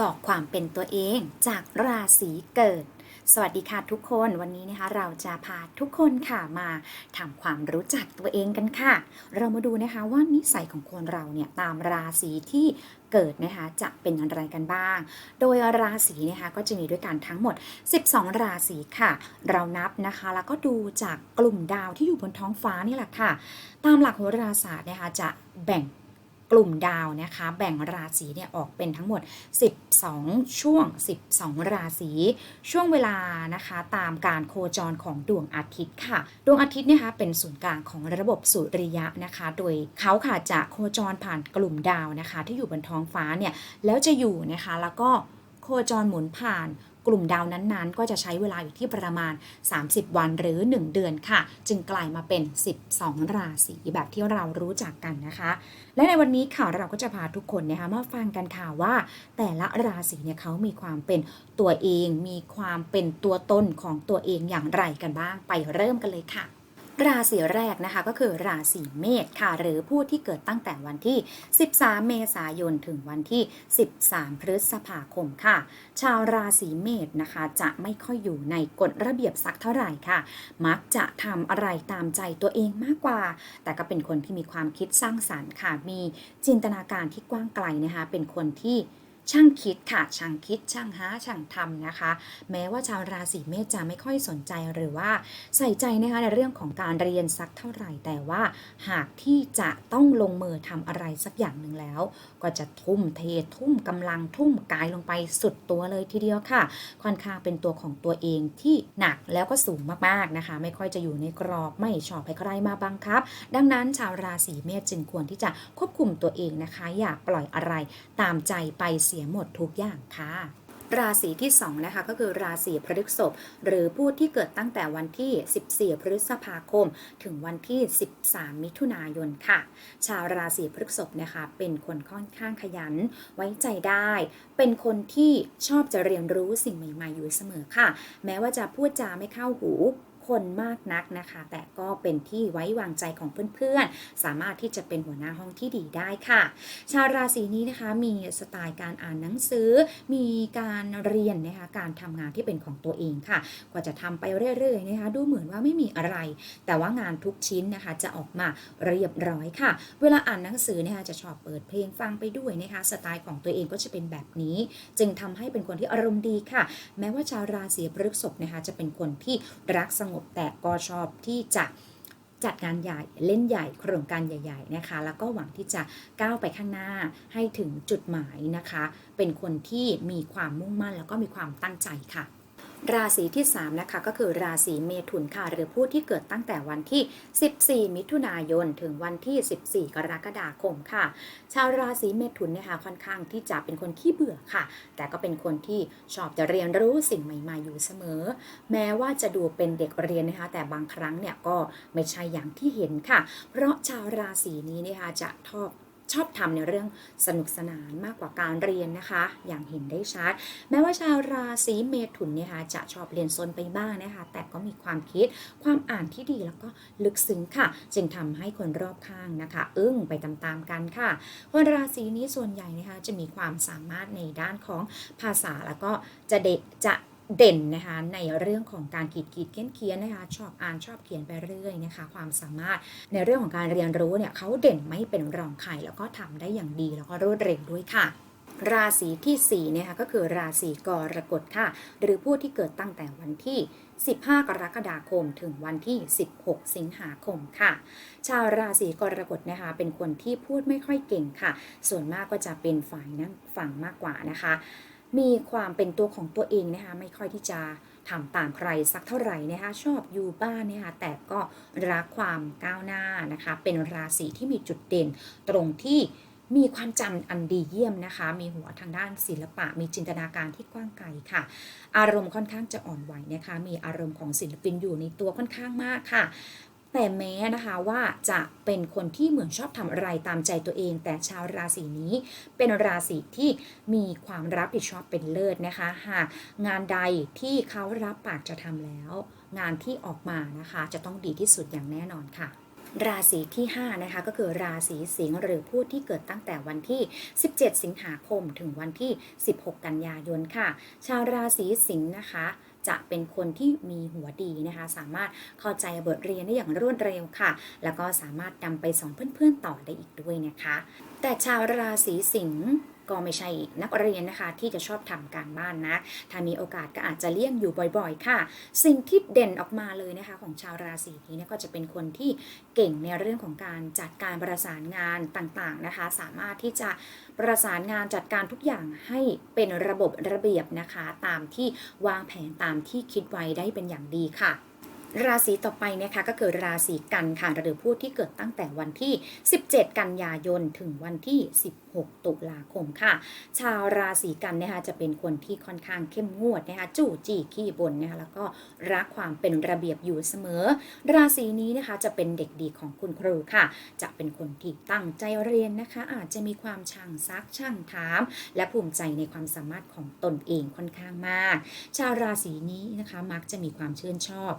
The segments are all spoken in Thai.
บอกความเป็นตัวเองจากราศีเกิด สวัสดีค่ะทุกคนวันนี้นะคะ เราจะพาทุกคนค่ะมาทำความรู้จักตัวเองกันค่ะ เรามาดูนะคะว่านิสัยของคนเราเนี่ยตามราศีที่เกิดนะคะจะเป็นอย่างไรกันบ้าง โดยราศีนะคะก็จะมีด้วยกันทั้งหมด 12 ราศีค่ะ เรานับนะคะแล้วก็ดูจากกลุ่มดาวที่อยู่บนท้องฟ้านี่แหละค่ะ ตามหลักโหราศาสตร์นะคะจะแบ่ง กลุ่มดาวนะคะ แบ่งราศีเนี่ยออกเป็นทั้งหมด 12 ช่วง 12 ราศี ช่วงเวลานะคะตามการโคจรของดวงอาทิตย์ค่ะ ดวงอาทิตย์เนี่ยคะเป็นศูนย์กลางของระบบสุริยะนะคะ โดยเขาค่ะจะโคจรผ่านกลุ่มดาวนะคะ ที่อยู่บนท้องฟ้าเนี่ยแล้วจะอยู่นะคะแล้วก็โคจรหมุนผ่าน กลุ่มดาวนั้นๆ ก็จะใช้เวลาอยู่ที่ประมาณ 30 วันหรือ 1 เดือนค่ะ จึงกลายมาเป็น 12 ราศีแบบที่เรารู้จักกันนะคะ และในวันนี้ค่ะเราก็จะพาทุกคนนะคะมาฟังกันค่ะว่า แต่ละราศีเนี่ยเขามีความเป็นตัวเอง มีความเป็นตัวตนของตัวเองอย่างไรกันบ้าง ไปเริ่มกันเลยค่ะ ราศีแรกนะคะก็คือราศีเมษค่ะ หรือผู้ที่เกิดตั้งแต่วันที่ 13 เมษายนถึงวันที่ 13 พฤษภาคมค่ะ ชาวราศีเมษนะคะจะไม่ค่อยอยู่ในกฎระเบียบสักเท่าไหร่ค่ะ มักจะทำอะไรตามใจตัวเองมากกว่า แต่ก็เป็นคนที่มีความคิดสร้างสรรค์ค่ะ มีจินตนาการที่กว้างไกลนะคะ เป็นคนที่ ช่างคิดค่ะ ช่างคิด ช่างหา ช่างทำนะคะ แม้ว่าชาวราศีเมษจะไม่ค่อยสนใจหรือว่าใส่ใจนะคะในเรื่องของการเรียนสักเท่าไหร่ แต่ว่าหากที่จะต้องลงมือทำอะไรสักอย่างหนึ่งแล้ว ก็จะทุ่มเททุ่มกำลังทุ่มกายลงไปสุดตัวเลยทีเดียวค่ะ ค่อนข้างเป็นตัวของตัวเองที่หนักแล้วก็สูงมากๆนะคะ ไม่ค่อยจะอยู่ในกรอบไม่ชอบให้ใครมาบังคับ ดังนั้นชาวราศีเมษจึงควรที่จะควบคุมตัวเองนะคะ อย่าปล่อยอะไรตามใจไปเสียหมดทุกอย่างค่ะราศีที่2นะคะก็คือราศีพฤษภหรือผู้ที่เกิดตั้งแต่วันที่ 14 พฤษภาคม ถึงวันที่ 13 มิถุนายนค่ะ ชาวราศีพฤษภนะคะเป็นคนค่อนข้างขยัน ไว้ใจได้ เป็นคนที่ชอบจะเรียนรู้สิ่งใหม่ ๆ อยู่เสมอค่ะ แม้ว่าจะพูดจาไม่เข้าหู คนมากนักนะคะ แต่ก็เป็นที่ไว้วางใจของเพื่อนๆ สามารถที่จะเป็นหัวหน้าห้องที่ดีได้ค่ะ ชาวราศีนี้นะคะมีสไตล์การอ่านหนังสือ มีการเรียนนะคะการทำงานที่เป็นของตัวเองค่ะ กว่าจะทำไปเรื่อยๆนะคะดูเหมือนว่าไม่มีอะไร แต่ว่างานทุกชิ้นนะคะจะออกมาเรียบร้อยค่ะ เวลาอ่านหนังสือนะคะจะชอบเปิดเพลงฟังไปด้วยนะคะสไตล์ของตัวเองก็จะเป็นแบบนี้ จึงทำให้เป็นคนที่อารมณ์ดีค่ะ แม้ว่าชาวราศีพฤษภนะคะจะเป็นคนที่รักสงบ แต่ก็ชอบที่จะจัดงานใหญ่เล่นใหญ่โครงการใหญ่ๆนะคะ แล้วก็หวังที่จะก้าวไปข้างหน้าให้ถึงจุดหมายนะคะ เป็นคนที่มีความมุ่งมั่นแล้วก็มีความตั้งใจค่ะ ราศีที่ 3 นะคะ ก็คือราศีเมถุนค่ะ หรือผู้ที่เกิดตั้งแต่วันที่ 14 มิถุนายน ถึงวันที่ 14 กรกฎาคมค่ะ ชาวราศีเมถุนนะคะค่อนข้างที่จะเป็นคนขี้เบื่อค่ะ แต่ก็เป็นคนที่ชอบจะเรียนรู้สิ่งใหม่ ๆ อยู่เสมอ แม้ว่าจะดูเป็นเด็กเรียนนะคะ แต่บางครั้งเนี่ยก็ไม่ใช่อย่างที่เห็นค่ะ เพราะชาวราศีนี้นะคะจะชอบ ชอบทำในเรื่องสนุกสนานมากกว่าการเรียนนะคะ อย่างเห็นได้ชัด แม้ว่าชาวราศีเมถุนเนี่ยค่ะจะชอบเรียนซนไปบ้างนะคะ แต่ก็มีความคิดความอ่านที่ดีแล้วก็ลึกซึ้งค่ะ จึงทำให้คนรอบข้างนะคะ อึ้งไปตามๆกันค่ะ คนราศีนี้ส่วนใหญ่นะคะจะมีความสามารถในด้านของภาษาแล้วก็จะเด็กจะ เด่นนะคะในเรื่องของการขีดขีดเขียนเขียนนะคะชอบอ่านชอบเขียนไปเรื่อยนะคะ ความสามารถในเรื่องของการเรียนรู้เนี่ยเขาเด่นไม่เป็นรองใครแล้วก็ทำได้อย่างดีแล้วก็รวดเร็วด้วยค่ะราศีที่4นะคะก็คือราศีกรกฎค่ะ หรือผู้ที่เกิดตั้งแต่วันที่ 15 กรกฎาคมถึงวันที่ 16 สิงหาคมค่ะ ชาวราศีกรกฎนะคะ เป็นคนที่พูดไม่ค่อยเก่งค่ะ ส่วนมากก็จะเป็นฝ่ายนั่งฟังมากกว่านะคะ มีความเป็นตัวของตัวเองนะคะไม่ค่อยที่จะทำตามใครสักเท่าไหร่นะคะชอบอยู่บ้านนะคะแต่ก็รักความก้าวหน้านะคะเป็นราศีที่มีจุดเด่นตรงที่มีความจำอันดีเยี่ยมนะคะ มีหัวทางด้านศิลปะ มีจินตนาการที่กว้างไกลค่ะ อารมณ์ค่อนข้างจะอ่อนไหวนะคะ มีอารมณ์ของศิลปินอยู่ในตัวค่อนข้างมากค่ะ แต่แม้นะคะว่าจะเป็นคนที่เหมือนชอบทำอะไรตามใจตัวเอง แต่ชาวราศีนี้เป็นราศีที่มีความรับผิดชอบเป็นเลิศนะคะ หากงานใดที่เขารับปากจะทำแล้ว งานที่ออกมานะคะ จะต้องดีที่สุดอย่างแน่นอนค่ะราศีที่ 5 นะคะ ก็คือราศีสิงห์หรือผู้ที่เกิดตั้งแต่วันที่ 17 สิงหาคม ถึงวันที่ 16 กันยายนค่ะ ชาวราศีสิงห์นะคะ จะเป็นคนที่มีหัวดีนะคะ สามารถเข้าใจบทเรียนได้อย่างรวดเร็วค่ะ แล้วก็สามารถนำไปสอนเพื่อนๆต่อได้อีกด้วยนะคะ แต่ชาวราศีสิงห์ ก็ไม่ใช่นักเรียนนะคะ ที่จะชอบทำการบ้านนะ ถ้ามีโอกาสก็อาจจะเลี่ยงอยู่บ่อยๆ ค่ะ สิ่งที่เด่นออกมาเลยนะคะ ของชาวราศีนี้เนี่ยก็จะเป็นคนที่เก่งในเรื่องของการจัดการประสานงานต่างๆนะคะ สามารถที่จะประสานงานจัดการทุกอย่างให้เป็นระบบระเบียบนะคะ ตามที่วางแผนตามที่คิดไว้ได้เป็นอย่างดีค่ะ ราศีต่อไปนะคะก็คือราศีกันค่ะหรือผู้ที่เกิดตั้งแต่วันที่ 17 กันยายนถึงวันที่ 16 ตุลาคมค่ะ ชาวราศีกันนะคะจะเป็นคนที่ค่อนข้างเข้มงวดนะคะจู่จี้ขี้บ่นนะคะแล้วก็รักความเป็นระเบียบอยู่เสมอ ราศีนี้นะคะจะเป็นเด็กดีของคุณครูค่ะ จะเป็นคนที่ตั้งใจเรียนนะคะ อาจจะมีความช่างซักช่างถาม และภูมิใจในความสามารถของตนเองค่อนข้างมาก ชาวราศีนี้นะคะมักจะมีความชื่นชอบ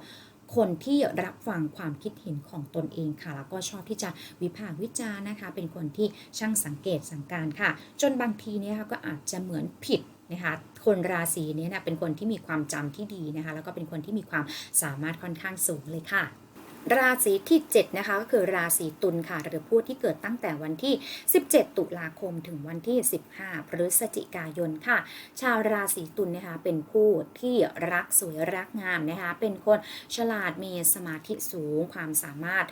คนที่รับฟังความคิดเห็นของตนเองค่ะ แล้วก็ชอบที่จะวิพากษ์วิจารณ์นะคะ เป็นคนที่ช่างสังเกตสังการค่ะ จนบางทีเนี่ยค่ะก็อาจจะเหมือนผิดนะคะคนราศีนี้นะเป็นคนที่มีความจำที่ดีนะคะ แล้วก็เป็นคนที่มีความสามารถค่อนข้างสูงเลยค่ะ ราศีที่ 7 นะคะ ก็คือราศีตุลค่ะ หรือผู้ที่เกิดตั้งแต่วันที่ 17 ตุลาคมถึงวันที่ 15 พฤศจิกายนค่ะ ชาวราศีตุลนะคะเป็นผู้ที่รักสวยรักงามนะคะ เป็นคนฉลาดมีสมาธิสูงความสามารถ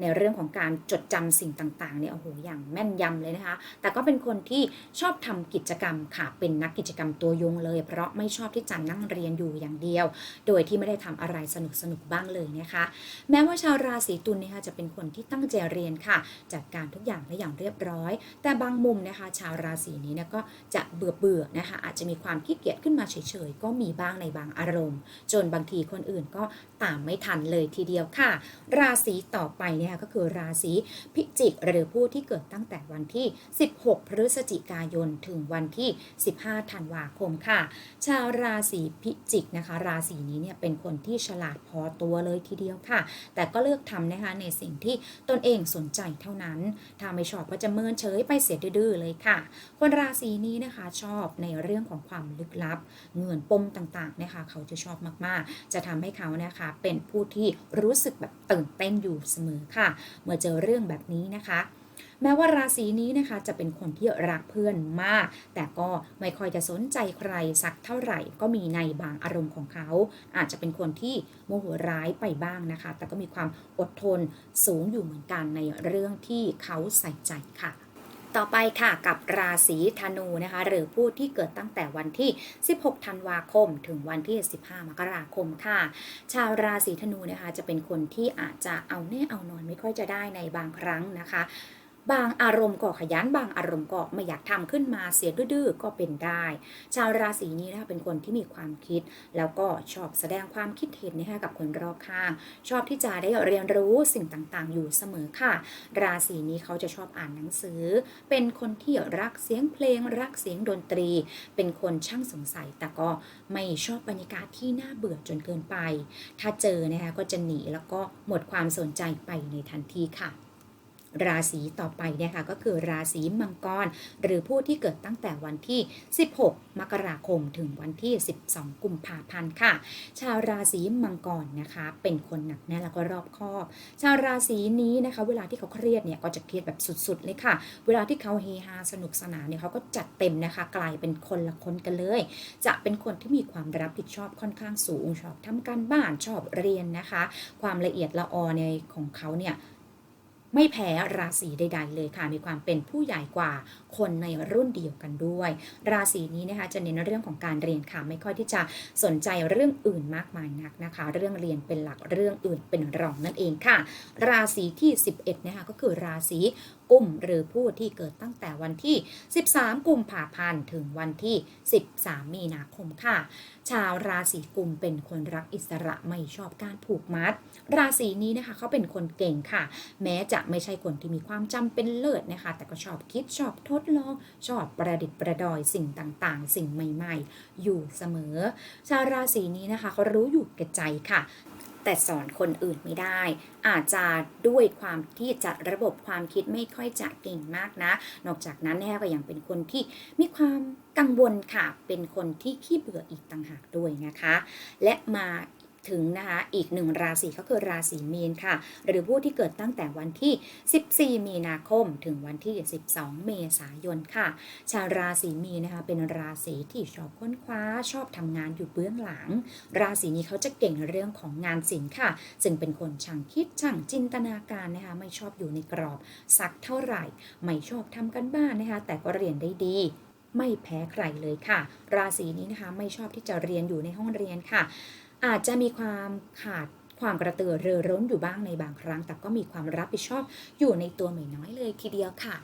ในเรื่องของการจดจำสิ่งต่างๆเนี่ยโอ้โหอย่างแม่นยำเลยนะคะ แต่ก็เป็นคนที่ชอบทำกิจกรรมค่ะเป็นนักกิจกรรมตัวยงเลย เพราะไม่ชอบที่จะนั่งเรียนอยู่อย่างเดียว โดยที่ไม่ได้ทำอะไรสนุกๆบ้างเลยนะคะ แม้ว่าชาวราศีตุลนะคะจะเป็นคนที่ตั้งใจเรียนค่ะจัดการทุกอย่างได้อย่างเรียบร้อย แต่บางมุมนะคะ ชาวราศีนี้นะก็จะเบื่อเบื่อๆนะคะอาจจะมีความขี้เกียจขึ้นมาเฉยๆ ก็มีบ้างในบางอารมณ์ จนบางทีคนอื่นก็ตามไม่ทันเลยทีเดียวค่ะ ราศีต่อไปเนี่ยก็คือราศีพิจิก หรือผู้ที่เกิดตั้งแต่วันที่ 16 พฤศจิกายนถึงวันที่ 15 ธันวาคมค่ะ ชาวราศีพิจิกนะคะ ราศีนี้เนี่ยเป็นคนที่ฉลาดพอตัวเลยทีเดียวค่ะ แต่ก็เลือกทำนะคะในสิ่งที่ตนเองสนใจเท่านั้น ถ้าไม่ชอบก็จะเมินเฉยไปเสียดื้อเลยค่ะ คนราศีนี้นะคะชอบในเรื่องของความลึกลับ เงื่อนปมต่างๆนะคะ เขาจะชอบมากๆ จะทำให้เขานะคะเป็นผู้ที่รู้สึกแบบตื่นเต้นอยู่เสมอค่ะ เมื่อเจอเรื่องแบบนี้นะคะแม้ว่าราศีนี้นะคะจะเป็นคนที่รักเพื่อนมาก แต่ก็ไม่ค่อยจะสนใจใครสักเท่าไหร่ก็มีในบางอารมณ์ของเขา อาจจะเป็นคนที่โมโหร้ายไปบ้างนะคะ แต่ก็มีความอดทนสูงอยู่เหมือนกันในเรื่องที่เขาใส่ใจค่ะ ต่อไปค่ะกับราศีธนูนะคะหรือผู้ที่เกิดตั้งแต่วันที่ 16 ธันวาคม ถึงวันที่ 15 มกราคมค่ะ ชาวราศีธนูนะคะจะเป็นคนที่อาจจะเอาแน่เอานอนไม่ค่อยจะได้ในบางครั้งนะคะ บางอารมณ์ก็ขยันบางอารมณ์ก็ไม่อยากทำขึ้นมาเสียดื้อก็เป็นได้ ชาวราศีนี้นะคะเป็นคนที่มีความคิด แล้วก็ชอบแสดงความคิดเห็นนะคะกับคนรอบข้าง ชอบที่จะได้เรียนรู้สิ่งต่างๆ อยู่เสมอค่ะ ราศีนี้เขาจะชอบอ่านหนังสือ เป็นคนที่รักเสียงเพลง รักเสียงดนตรี เป็นคนช่างสงสัย แต่ก็ไม่ชอบบรรยากาศที่น่าเบื่อจนเกินไป ถ้าเจอนะคะก็จะหนีแล้วก็หมดความสนใจไปในทันทีค่ะ ราศีต่อไปเนี่ยค่ะก็คือราศีมังกร หรือผู้ที่เกิดตั้งแต่วันที่ 16 มกราคมถึงวันที่ 12 กุมภาพันธ์ค่ะ ชาวราศีมังกรนะคะ เป็นคนหนักแน่นแล้วก็รอบคอบ ชาวราศีนี้นะคะ เวลาที่เขาเครียดเนี่ยก็จะเครียดแบบสุดๆเลยค่ะ เวลาที่เขาเฮฮาสนุกสนานเนี่ยเขาก็จัดเต็มนะคะ กลายเป็นคนละคนกันเลย จะเป็นคนที่มีความรับผิดชอบค่อนข้างสูงชอบทำการบ้านชอบเรียนนะคะ ความละเอียดละออในของเขาเนี่ย ไม่แพ้ราศีใด ๆ เลยค่ะ มีความเป็นผู้ใหญ่กว่าคนในรุ่นเดียวกันด้วย ราศีนี้นะคะจะเน้นเรื่องของการเรียนค่ะ ไม่ค่อยที่จะสนใจเรื่องอื่นมากมายนักนะคะ เรื่องเรียนเป็นหลักเรื่องอื่นเป็นรองนั่นเองค่ะ ราศีที่ 11นะคะก็คือราศีกุมหรือผู้ที่เกิดตั้งแต่วันที่ 13 กุมภาพันธ์ถึงวันที่ 13 มีนาคมค่ะ ชาวราศีกุมเป็นคนรักอิสระไม่ชอบการผูกมัด ราศีนี้นะคะเขาเป็นคนเก่งค่ะ แม้จะไม่ใช่คนที่มีความจำเป็นเลิศนะคะ แต่ก็ชอบคิดชอบทดลอง ชอบประดิษฐ์ประดอยสิ่งต่างๆ สิ่งใหม่ ๆ อยู่เสมอ ชาวราศีนี้นะคะเขารู้อยู่แก่ใจค่ะ แต่สอนคนอื่นไม่ได้ อาจจะด้วยความที่จะระบบความคิดไม่ค่อยจะเก่งมากนะ นอกจากนั้นนะคะก็ยังเป็นคนที่มีความกังวลค่ะ เป็นคนที่ขี้เบื่ออีกต่างหากด้วยนะคะ และมา ถึงนะคะอีกหนึ่งราศีก็คือราศีมีนค่ะ หรือผู้ที่เกิดตั้งแต่วันที่ 14 มีนาคม ถึงวันที่ 12 เมษายนค่ะ ชาวราศีมีนนะคะเป็นราศีที่ชอบค้นคว้าชอบทำงานอยู่เบื้องหลัง ราศีนี้เขาจะเก่งเรื่องของงานศิลป์ค่ะซึ่งเป็นคนช่างคิดช่างจินตนาการนะคะไม่ชอบอยู่ในกรอบสักเท่าไหร่ ไม่ชอบทำกันบ้านนะคะแต่ก็เรียนได้ดีไม่แพ้ใครเลยค่ะ ราศีนี้นะคะไม่ชอบที่จะเรียนอยู่ในห้องเรียนค่ะ อาจจะมีความขาดความกระตือรือร้นอยู่บ้างในบางครั้ง แต่ก็มีความรับผิดชอบอยู่ในตัวไม่น้อยเลยทีเดียวค่ะ